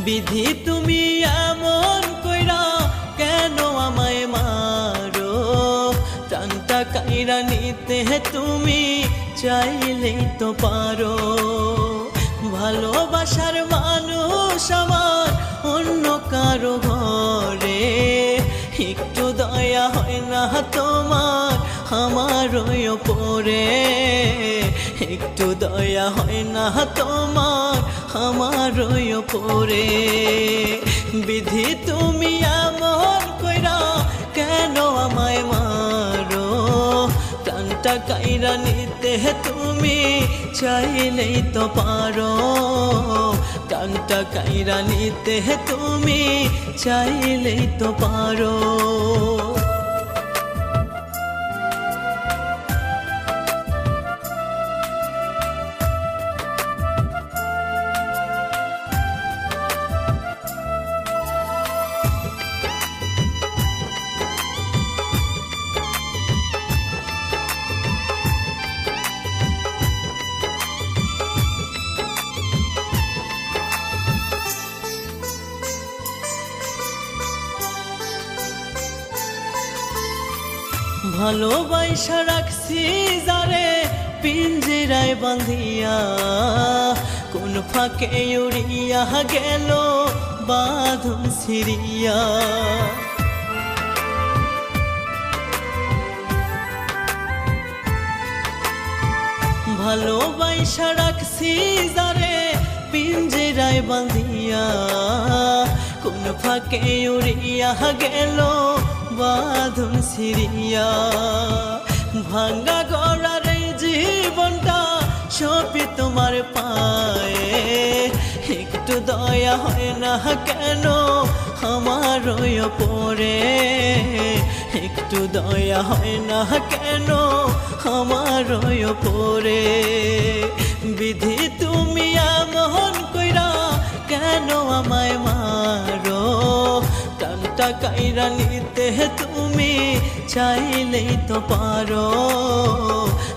বিধি তুমি এমন কইরা কেন আমায় মারো? টানটা কাইরা নিতে তুমি চাইলেই তো পারো। ভালোবাসার মানুষ আমার অন্য কারও ঘরে। একটু দয়া হয় না তোমার আমার ওপরে। একটু দয়া হয় না তোমার আমার ওপরে। বিধি তুমি এমন কইরা কেন আমায় মারো? প্রাণটা কাইরা নিতে তুমি চাইলেই তো পারো। প্রাণটা কাইরা নিতে তুমি চাইলেই তো পারো। ভালোবাসা রাখছি যারে, পিঞ্জিরায় বাঁধিয়া। কোন ফাঁকে উড়িয়া গেল, বাঁধন সিরিয়া ভালোবাসা রাখছি যারে, পিঞ্জিরায় বাঁধিয়া। কোন ফাঁকে উড়িয়া গেল বাঁধন সিরিয়া, ভাঙ্গা গড়ার এই জীবনটা সপি তোমার পায়ে। একটু দয়া হয় না কেন আমার পরে একটু দয়া হয় না কেন আমার পরে বিধি তুমি এমন কইরা কেন আমায় মারো? টানটা কাইরা নিতে তুমি চাইলেই তো পারো।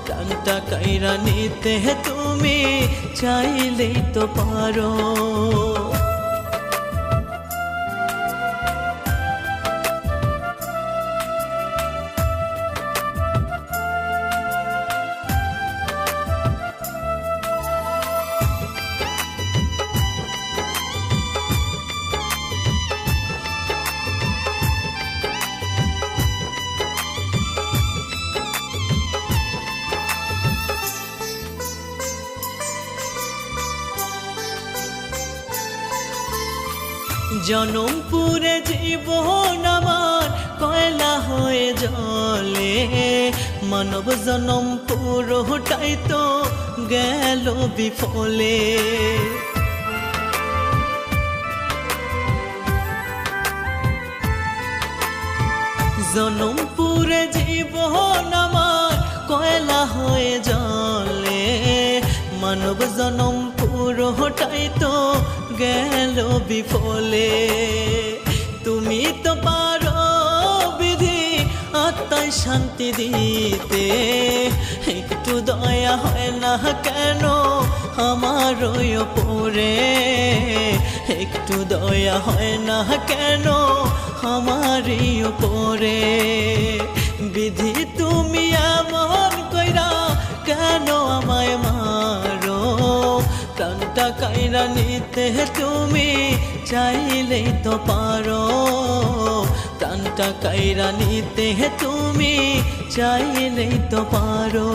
কানটা কাইরা নিতে তুমি চাইলেই তো পারো। জনমপুরে জীবন আমার কয়লা হয়ে জলে। মানব জনম পুরোটাই তো গেল বিফলে। জনমপুরে জীবন আমার কয়লা হয়ে জলে। মানব জনম পুরোটাই তো গেল বিফলে। তুমি তো পারো বিধি আত্মায় শান্তি দিতে। একটু দয়া হয় না কেন আমার ওপরে? একটু দয়া হয় না কেন আমারই ওপরে? বিধি তুমি এমন কাইরা নিতে তুমি চাইলেই তো পারো। প্রাণটা কাইরা নিতে তুমি চাইলেই তো পারো।